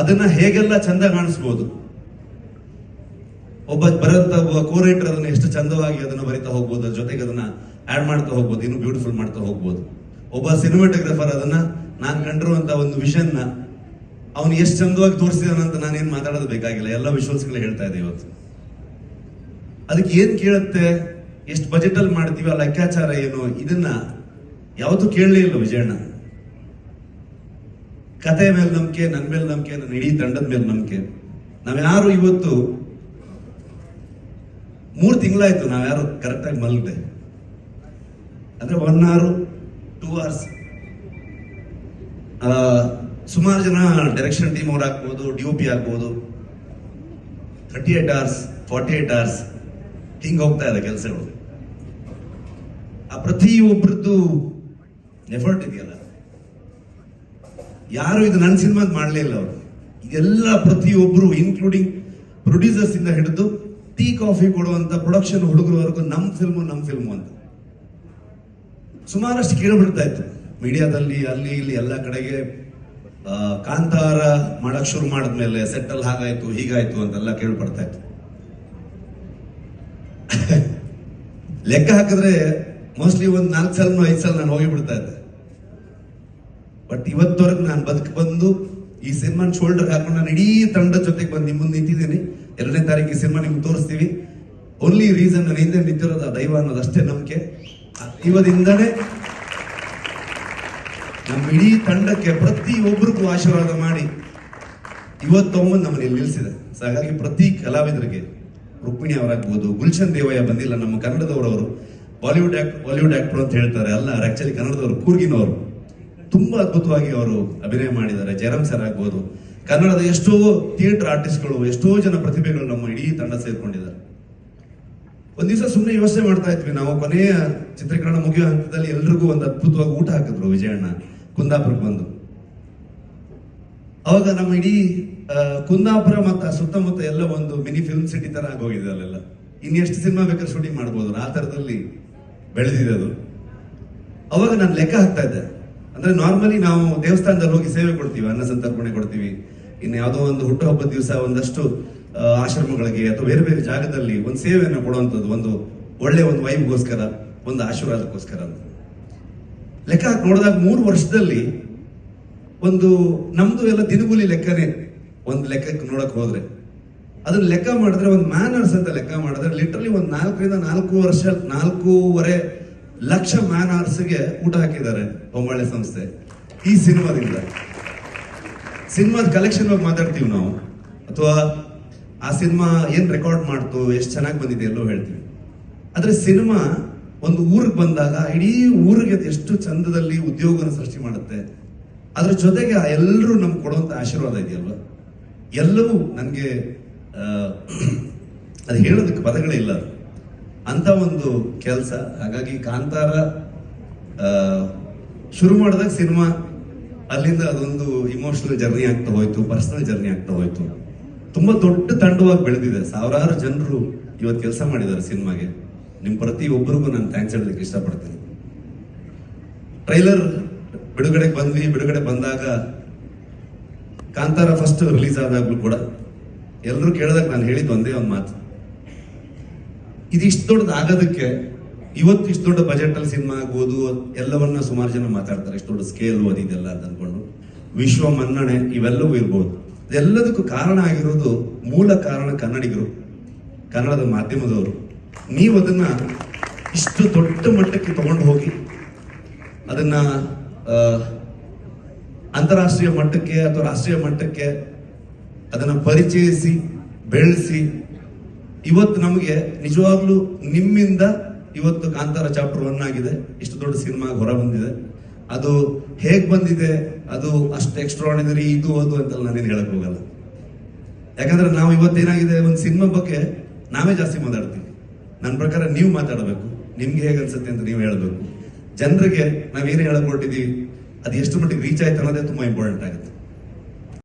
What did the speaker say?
ಅದನ್ನ ಹೇಗೆಲ್ಲ ಚಂದ ಕಾಣಿಸ್ಬೋದು? ಒಬ್ಬ ಬರಂತ ಒಬ್ಬ ಕೋರೇಟರ್ ಅದನ್ನ ಎಷ್ಟು ಚಂದವಾಗಿ ಅದನ್ನ ಬರಿತಾ ಹೋಗ್ಬೋದು ಜೊತೆಗೆ ಅದನ್ನ ಆಡ್ ಮಾಡ್ತಾ ಹೋಗ್ಬೋದು, ಇನ್ನು ಬ್ಯೂಟಿಫುಲ್ ಮಾಡ್ತಾ ಹೋಗ್ಬೋದು. ಒಬ್ಬ ಸಿನಿಮಾಟೋಗ್ರಫರ್ ಅದನ್ನ ನಾನು ಕಂಡಿರುವಂತ ಒಂದು ವಿಷನ್ ಅವನು ಎಷ್ಟು ಚಂದವಾಗಿ ತೋರಿಸಿದಾನಂತ ನಾನೇನು ಮಾತಾಡೋದು ಬೇಕಾಗಿಲ್ಲ, ಎಲ್ಲ ವಿಶ್ವಾಸಗಳು ಹೇಳ್ತಾ ಇದೆ ಇವತ್ತು. ಅದಕ್ಕೆ ಏನ್ ಕೇಳುತ್ತೆ? ಎಷ್ಟು ಬಜೆಟ್ ಅಲ್ಲಿ ಮಾಡ್ತೀವಿ ಆ ಲೆಕ್ಕಾಚಾರ ಏನು? ಇದನ್ನ ಯಾವತ್ತೂ ಕೇಳಲೇ ಇಲ್ಲ ವಿಜಯಣ್ಣ. ಕತೆ ಮೇಲೆ ನಂಬಿಕೆ ನನ್ನ ಮೇಲೆ ನಂಬಿಕೆ ನನ್ನ ಇಡೀ ತಂಡದ ಮೇಲೆ ನಂಬಿಕೆ. ನಾವ್ಯಾರು ಇವತ್ತು ಮೂರು ತಿಂಗಳಾಯ್ತು ನಾವ್ಯಾರು ಕರೆಕ್ಟಾಗಿ ಮಲಗಿದೆ. ಅಂದ್ರೆ ಒನ್ ಅವರ್ ಟೂ ಅವರ್ಸ್ ಸುಮಾರು ಜನ ಡೈರೆಕ್ಷನ್ ಟೀಮ್ ಅವ್ರು ಹಾಕ್ಬೋದು ಡಿ ಪಿ ಆಗ್ಬೋದು. Thirty eight hours forty eight hours ಹಿಂಗೆ ಹೋಗ್ತಾ ಇದೆ ಕೆಲಸಗಳು. ಆ ಪ್ರತಿಯೊಬ್ಬರದ್ದು ಎಫರ್ಟ್ ಇದೆಯಲ್ಲ. ಯಾರು ಇದು ನನ್ನ ಸಿನಿಮಾದ್ ಮಾಡಲೇ ಇಲ್ಲ ಅವರು. ಎಲ್ಲ ಪ್ರತಿಯೊಬ್ಬರು ಇನ್ಕ್ಲೂಡಿಂಗ್ ಪ್ರೊಡ್ಯೂಸರ್ಸ್ ಇಂದ ಹಿಡಿದು ಟೀ, ಕಾಫಿ ಕೊಡುವಂತ ಪ್ರೊಡಕ್ಷನ್ ಹುಡುಗರವರೆಗೂ ನಮ್ಮ ಫಿಲ್ಮು ನಮ್ಮ ಫಿಲ್ಮು ಅಂತ. ಸುಮಾರಷ್ಟು ಕೇಳಿಬಿಡ್ತಾ ಇತ್ತು. ಮೀಡಿಯಾದಲ್ಲಿ, ಅಲ್ಲಿ, ಇಲ್ಲಿ ಎಲ್ಲ ಕಡೆಗೆ ಕಾಂತಾರ ಮಾಡಕ್ ಶುರು ಮಾಡಿದ್ಮೇಲೆ ಸೆಟ್ಟಲ್ ಹಾಗಾಯ್ತು, ಹೀಗಾಯ್ತು ಅಂತೆಲ್ಲ ಕೇಳ್ಪಡ್ತಾ ಇತ್ತು. ಲೆಕ್ಕ ಹಾಕಿದ್ರೆ ಮೋಸ್ಟ್ಲಿ ಒಂದು ನಾಲ್ಕು ಸಲ ಐದು ಸಲ ನಾನು ಹೋಗಿ ಬಿಡ್ತಾ ಇದ್ದೆ. ಬಟ್ ಇವತ್ತವರೆಗೂ ನಾನು ಬದುಕು ಬಂದು ಈ ಸಿನಿಮಾನ ಶೋಲ್ಡರ್ ಹಾಕೊಂಡು ನಾನು ಇಡೀ ತಂಡದ ಜೊತೆಗೆ ಬಂದು ನಿಮ್ಮ ಮುಂದೆ ನಿಂತಿದ್ದೀನಿ. ಎರಡನೇ ತಾರೀಕು ಈ ಸಿನಿಮಾ ನಿಮ್ಗೆ ತೋರಿಸ್ತೀವಿ. ಓನ್ಲಿ ರೀಸನ್ ನಾನು ಹಿಂದೆ ನಿಂತಿರೋದು ದೈವ ಅನ್ನೋದು ಅಷ್ಟೇ ನಂಬಿಕೆ ದೈವದಿಂದನೇ ನಮ್ಮ ಇಡೀ ತಂಡಕ್ಕೆ ಪ್ರತಿಯೊಬ್ಬರಿಗೂ ಆಶೀರ್ವಾದ ಮಾಡಿ ಇವತ್ತೊಮ್ಮೆ ನಮ್ಮನ್ನು ನಿಲ್ಲಿಸಿದೆ. ಸೊ ಹಾಗಾಗಿ ಪ್ರತಿ ಕಲಾವಿದರಿಗೆ ರುಕ್ಮಿಣಿ ಅವರಾಗ್ಬೋದು, ಗುಲ್ಶನ್ ದೇವಯ್ಯ ಬಂದಿಲ್ಲ, ನಮ್ಮ ಕನ್ನಡದವರವರು. ಬಾಲಿವುಡ್ ಆಕ್ಟ್ ಬಾಲಿವುಡ್ ಆಕ್ಟರ್ ಅಂತ ಹೇಳ್ತಾರೆ. ಅಲ್ಲ ಆಕ್ಚುಲಿ ಕನ್ನಡದವರು, ಕೂರ್ಗಿನವರು. ತುಂಬಾ ಅದ್ಭುತವಾಗಿ ಅವರು ಅಭಿನಯ ಮಾಡಿದ್ದಾರೆ. ಜಯರಾಮ್ ಸರ್ ಆಗ್ಬೋದು. ಕನ್ನಡದ ಎಷ್ಟೋ ಥಿಯೇಟರ್ ಆರ್ಟಿಸ್ಟ್ಗಳು, ಎಷ್ಟೋ ಜನ ಪ್ರತಿಭೆಗಳು ನಮ್ಮ ಇಡೀ ತಂಡ ಸೇರ್ಕೊಂಡಿದ್ದಾರೆ. ಒಂದ್ ದಿವಸ ಸುಮ್ಮನೆ ಯೋಚನೆ ಮಾಡ್ತಾ ಇದ್ವಿ. ನಾವು ಕೊನೆಯ ಚಿತ್ರೀಕರಣ ಮುಗಿಯೋ ಹಂತದಲ್ಲಿ ಎಲ್ರಿಗೂ ಒಂದು ಅದ್ಭುತವಾಗಿ ಊಟ ಹಾಕಿದ್ರು ವಿಜಯಣ್ಣ, ಕುಂದಾಪುರಕ್ಕೆ ಬಂದು. ಅವಾಗ ನಮ್ಮ ಇಡೀ ಕುಂದಾಪುರ ಮತ್ತು ಸುತ್ತಮುತ್ತ ಎಲ್ಲ ಒಂದು ಮಿನಿ ಫಿಲ್ಮ್ ಸಿಟಿ ತರ ಆಗೋಗಿದೆ ಅಲ್ಲೆಲ್ಲ. ಇನ್ನೆಷ್ಟು ಸಿನಿಮಾ ಬೇಕಾದ್ರೆ ಶೂಟಿಂಗ್ ಮಾಡ್ಬೋದು. ಆ ತರದಲ್ಲಿ ಬೆಳೆದಿದೆ ಅದು. ಅವಾಗ ನಾನು ಲೆಕ್ಕ ಹಾಕ್ತಾ ಇದ್ದೆ. ಅಂದ್ರೆ ನಾರ್ಮಲಿ ನಾವು ದೇವಸ್ಥಾನದಲ್ಲಿ ಹೋಗಿ ಸೇವೆ ಕೊಡ್ತೀವಿ, ಅನ್ನ ಸಂತರ್ಪಣೆ ಕೊಡ್ತೀವಿ. ಇನ್ನು ಯಾವುದೋ ಒಂದು ಹುಟ್ಟುಹಬ್ಬದ ದಿವಸ ಒಂದಷ್ಟು ಆಶ್ರಮಗಳಿಗೆ ಅಥವಾ ಬೇರೆ ಬೇರೆ ಜಾಗದಲ್ಲಿ ಒಂದು ಸೇವೆಯನ್ನು ಕೊಡುವಂಥದ್ದು, ಒಂದು ಒಳ್ಳೆ ಒಂದು ವೈಬ್ಗೋಸ್ಕರ, ಒಂದು ಆಶೀರ್ವಾದಕ್ಕೋಸ್ಕರ ಅಂತ. ಲೆಕ್ಕ ಹಾಕಿ ನೋಡಿದಾಗ ಮೂರು ವರ್ಷದಲ್ಲಿ ಒಂದು ನಮ್ದು ಎಲ್ಲ ದಿನಗೂಲಿ ಲೆಕ್ಕನೇ ಒಂದು ಲೆಕ್ಕಕ್ಕೆ ನೋಡಕ್ ಹೋದ್ರೆ. ಅದನ್ನ ಲೆಕ್ಕ ಮಾಡಿದ್ರೆ ಒಂದು ಮ್ಯಾನರ್ಸ್ ಅಂತ ಲೆಕ್ಕ ಮಾಡಿದ್ರೆ ಲಿಟ್ರಲಿ ಒಂದು ನಾಲ್ಕರಿಂದ ನಾಲ್ಕು ವರ್ಷ, ನಾಲ್ಕೂವರೆ ಲಕ್ಷ ಮ್ಯಾನರ್ಸ್ಗೆ ಊಟ ಹಾಕಿದ್ದಾರೆ ಹೊಂಬಾಳೆ ಸಂಸ್ಥೆ ಈ ಸಿನಿಮಾದಿಂದ. ಸಿನಿಮಾದ ಕಲೆಕ್ಷನ್ ಬಗ್ಗೆ ಮಾತಾಡ್ತೀವಿ ನಾವು. ಅಥವಾ ಆ ಸಿನಿಮಾ ಏನ್ ರೆಕಾರ್ಡ್ ಮಾಡ್ತು, ಎಷ್ಟು ಚೆನ್ನಾಗಿ ಬಂದಿದೆ ಎಲ್ಲೋ ಹೇಳ್ತೀವಿ. ಆದ್ರೆ ಸಿನಿಮಾ ಒಂದು ಊರಿಗೆ ಬಂದಾಗ, ಇಡೀ ಊರಿಗೆ ಎಷ್ಟು ಚಂದದಲ್ಲಿ ಉದ್ಯೋಗನ ಸೃಷ್ಟಿ ಮಾಡುತ್ತೆ. ಅದ್ರ ಜೊತೆಗೆ ಎಲ್ಲರೂ ನಮ್ಗೆ ಕೊಡುವಂತ ಆಶೀರ್ವಾದ ಇದೆಯಲ್ವ? ಎಲ್ಲವೂ ನನಗೆ ಅದು ಹೇಳೋದಕ್ಕೆ ಪದಗಳೇ ಇಲ್ಲ. ಅಂತ ಒಂದು ಕೆಲಸ. ಹಾಗಾಗಿ ಕಾಂತಾರ ಶುರು ಮಾಡಿದಾಗ ಸಿನಿಮಾ, ಅಲ್ಲಿಂದ ಅದೊಂದು ಇಮೋಷನಲ್ ಜರ್ನಿ ಆಗ್ತಾ ಹೋಯ್ತು ಪರ್ಸನಲ್ ಜರ್ನಿ ಆಗ್ತಾ ಹೋಯ್ತು. ತುಂಬಾ ದೊಡ್ಡ ತಂಡವಾಗಿ ಬೆಳೆದಿದೆ. ಸಾವಿರಾರು ಜನರು ಇವತ್ತು ಕೆಲಸ ಮಾಡಿದ್ದಾರೆ ಸಿನಿಮಾಗೆ. ನಿಮ್ ಪ್ರತಿಯೊಬ್ಬರಿಗೂ ನಾನು ಥ್ಯಾಂಕ್ಸ್ ಹೇಳಲಿಕ್ಕೆ ಇಷ್ಟಪಡ್ತೀನಿ. ಟ್ರೈಲರ್ ಬಿಡುಗಡೆಗೆ ಬಂದ್ವಿ. ಬಿಡುಗಡೆ ಬಂದಾಗ ಕಾಂತಾರ ಫಸ್ಟ್ ರಿಲೀಸ್ ಆದಾಗ್ಲೂ ಕೂಡ. ಎಲ್ಲರೂ ಕೇಳಿದಾಗ ನಾನು ಹೇಳಿದ್ದು ಒಂದೇ ಒಂದು ಮಾತು. ಇದು ಇಷ್ಟು ದೊಡ್ಡದು ಆಗೋದಕ್ಕೆ ಇವತ್ತು ಇಷ್ಟು ದೊಡ್ಡ ಬಜೆಟ್ ಅಲ್ಲಿ ಸಿನಿಮಾ ಆಗ್ಬೋದು, ಎಲ್ಲವನ್ನ ಸುಮಾರು ಜನ ಮಾತಾಡ್ತಾರೆ. ಇಷ್ಟು ದೊಡ್ಡ ಸ್ಕೇಲ್ ಇದೆಲ್ಲ ಅಂತ ಅನ್ಕೊಂಡು. ವಿಶ್ವ ಮನ್ನಣೆ ಇವೆಲ್ಲವೂ ಇರ್ಬೋದು. ಎಲ್ಲದಕ್ಕೂ ಕಾರಣ ಆಗಿರೋದು ಮೂಲ ಕಾರಣ ಕನ್ನಡಿಗರು, ಕನ್ನಡದ ಮಾಧ್ಯಮದವರು. ನೀವು ಅದನ್ನ ಇಷ್ಟು ದೊಡ್ಡ ಮಟ್ಟಕ್ಕೆ ತಗೊಂಡು ಹೋಗಿ, ಅದನ್ನ ಅಂತಾರಾಷ್ಟ್ರೀಯ ಮಟ್ಟಕ್ಕೆ ಅಥವಾ ರಾಷ್ಟ್ರೀಯ ಮಟ್ಟಕ್ಕೆ ಅದನ್ನ ಪರಿಚಯಿಸಿ, ಬೆಳೆಸಿ ಇವತ್ತು ನಮಗೆ ನಿಜವಾಗ್ಲೂ ನಿಮ್ಮಿಂದ ಇವತ್ತು ಕಾಂತಾರ ಚಾಪ್ಟರ್ ಒನ್ ಆಗಿದೆ. ಇಷ್ಟು ದೊಡ್ಡ ಸಿನಿಮಾ ಹೊರ ಬಂದಿದೆ. ಅದು ಹೇಗ್ ಬಂದಿದೆ? ಅದು ಅಷ್ಟು ಎಕ್ಸ್ಟ್ರಾಡಿನರಿ ಇದು, ಅದು ಅಂತೆಲ್ಲ ನಾನೇನು ಹೇಳಕ್ ಹೋಗಲ್ಲ. ಯಾಕಂದ್ರೆ ನಾವು ಇವತ್ತೇನಾಗಿದೆ ಒಂದು ಸಿನಿಮಾ ಬಗ್ಗೆ ನಾವೇ ಜಾಸ್ತಿ ಮಾತಾಡ್ತೀವಿ. ನನ್ನ ಪ್ರಕಾರ ನೀವು ಮಾತಾಡಬೇಕು. ನಿಮ್ಗೆ ಹೇಗೆ ಅನ್ಸುತ್ತೆ ಅಂತ ನೀವು ಹೇಳಬೇಕು. ಜನರಿಗೆ ನಾವೇನು ಹೇಳಕ್ ಹೊರಟಿದ್ದೀವಿ ಅದು ಎಷ್ಟು ಮಟ್ಟಿಗೆ ರೀಚ್ ಆಯ್ತು ಅನ್ನೋದೇ ತುಂಬಾ ಇಂಪಾರ್ಟೆಂಟ್ ಆಗುತ್ತೆ.